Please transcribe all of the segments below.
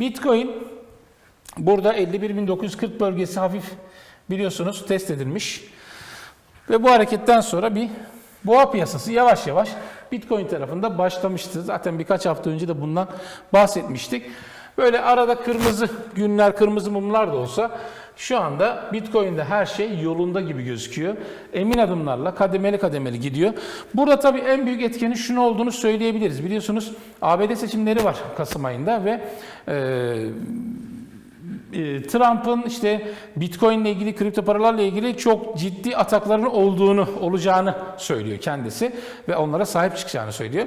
Bitcoin burada 51.940 bölgesi hafif biliyorsunuz test edilmiş. Ve bu hareketten sonra bir boğa piyasası yavaş yavaş Bitcoin tarafında başlamıştı. Zaten birkaç hafta önce de bundan bahsetmiştik. Böyle arada kırmızı günler, kırmızı mumlar da olsa şu anda Bitcoin'de her şey yolunda gibi gözüküyor. Emin adımlarla kademeli kademeli gidiyor. Burada tabii en büyük etkenin şunu olduğunu söyleyebiliriz. Biliyorsunuz ABD seçimleri var Kasım ayında ve e, Trump'ın işte Bitcoin ile ilgili, kripto paralarla ilgili çok ciddi ataklarının olduğunu, olacağını söylüyor kendisi ve onlara sahip çıkacağını söylüyor.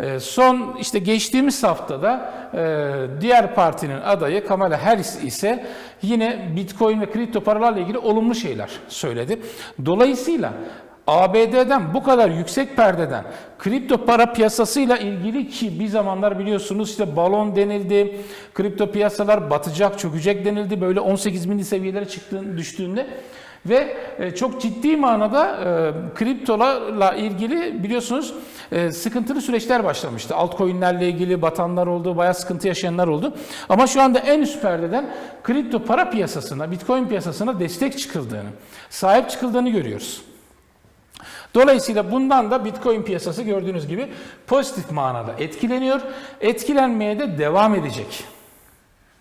E, Son işte geçtiğimiz haftada e, diğer partinin adayı Kamala Harris ise yine Bitcoin ve kripto paralarla ilgili olumlu şeyler söyledi. Dolayısıyla ABD'den bu kadar yüksek perdeden kripto para piyasasıyla ilgili ki bir zamanlar biliyorsunuz işte balon denildi, kripto piyasalar batacak, çökecek denildi böyle 18 bin seviyelere çıktığını düştüğünde ve e, çok ciddi manada e, kriptolarla ilgili biliyorsunuz e, sıkıntılı süreçler başlamıştı. Altcoin'lerle ilgili batanlar oldu, bayağı sıkıntı yaşayanlar oldu. Ama şu anda en üst perdeden kripto para piyasasına, Bitcoin piyasasına destek çıkıldığını, sahip çıkıldığını görüyoruz. Dolayısıyla bundan da Bitcoin piyasası gördüğünüz gibi pozitif manada etkileniyor. Etkilenmeye de devam edecek.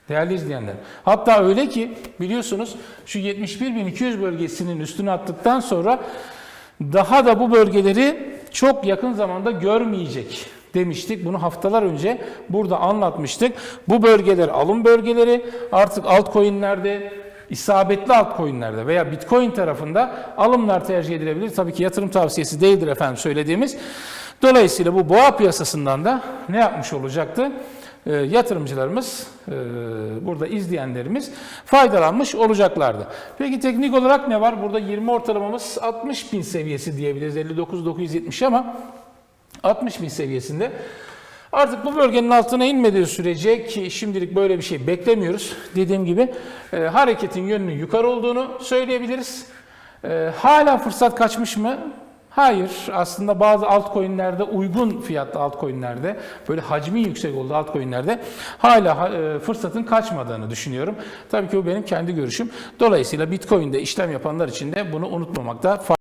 Değerli izleyenler. Hatta öyle ki biliyorsunuz şu 71.200 bölgesinin üstüne attıktan sonra daha da bu bölgeleri çok yakın zamanda görmeyecek demiştik. Bunu haftalar önce burada anlatmıştık. Bu bölgeler alım bölgeleri artık altcoin'lerde isabetli altcoin'lerde veya Bitcoin tarafında alımlar tercih edilebilir. Tabii ki yatırım tavsiyesi değildir efendim söylediğimiz. Dolayısıyla bu boğa piyasasından da ne yapmış olacaktı? Ee, yatırımcılarımız, e, burada izleyenlerimiz faydalanmış olacaklardı. Peki teknik olarak ne var? Burada 20 ortalamamız 60 bin seviyesi diyebiliriz. 59.970 ama 60 bin seviyesinde. Artık bu bölgenin altına inmediği sürece ki şimdilik böyle bir şey beklemiyoruz. Dediğim gibi e, hareketin yönünün yukarı olduğunu söyleyebiliriz. E, hala fırsat kaçmış mı? Hayır. Aslında bazı altcoin'lerde uygun fiyatlı altcoin'lerde böyle hacmi yüksek olduğu altcoin'lerde hala ha- e, fırsatın kaçmadığını düşünüyorum. Tabii ki bu benim kendi görüşüm. Dolayısıyla Bitcoin'de işlem yapanlar için de bunu unutmamakta fayda